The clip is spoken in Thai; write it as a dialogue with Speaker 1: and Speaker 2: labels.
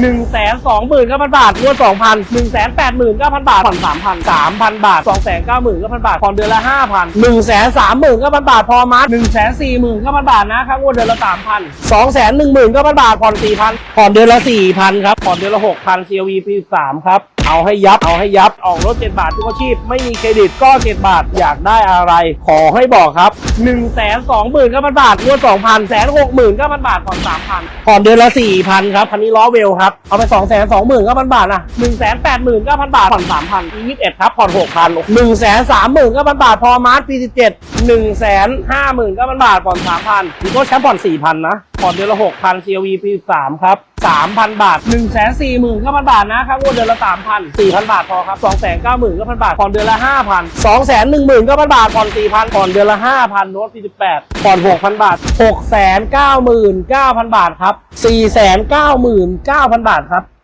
Speaker 1: หนึ่งแสนสองหมื่นเก้าพันบาทงวดสองพันหนึ่งแสนแปดหมื่นเก้าพันบาทผ่อนสามพันสามพันบาทสองแสนเก้าหมื่นเก้าพันบาทผ่อนเดือนละห้าพันหนึ่งแสนสามหมื่นเก้าพันบาทพอมัดหนึ่งแสนสี่หมื่นเก้าพันบาทนะครับงวดเดือนละสามพันสองแสนหนึ่งหมื่นเก้าพันบาทผ่อนสี่พันผ่อนเดือนละสี่พันครับผ่อนเดือนละหกพัน CLV ปีสามครับ เอาให้ยับ เอาให้ยับ ออกรถ 7 บาททุกอาชีพ ไม่มีเครดิตก็ 7 บาท อยากได้อะไร ขอให้บอกครับ1นึ่งแสนสองหมื่นเก้าพันบาทงวดสองพันแสนหกหมื่นเก้าพันบาทผ่อนสามพันผ่อนเดือนละสี่พันครับ คันนี้ล้อเวลครับ เอาไปสองแสนสองหมื่นเก้าพันบาทนะหนึ่งแสนแปดหมื่นเก้าพันบาทผ่อนสามพันยี่สิบเอ็ดครับ ผ่อนหกพันหนึ่งแสนสามหมื่นเก้าพันบาท พอมาร์ทปีสิบเจ็ดหนึ่งแสนห้าหมื่นเก้าพันบาทผ่อนสามพันดีก้แชมป์ผ่อนสี่พันนะ ผ่อนเดือนละหกพัน CLV ปีสามครับสามพันบาทหนึ่งแสนสี่หมื่นเก้าพันบาทนะครับงวดเดือนละสามพันสี่พันบาทพอครับสองแสนเก้าหมื่นเก้าพันบาท ผ่อนเดือนละห้าพันสองแสนหนึ่งหมื่นเก้าพันบาท ผ่อนสี่พันผ่อนเดือนละห้าพันโน้ตปีสิบแปดผ่อนหกพันบาทหกแสนเก้าหมื่นเก้าพันบาทครับสี่แสนเก้าหมื่นเก้าพันบาทครับ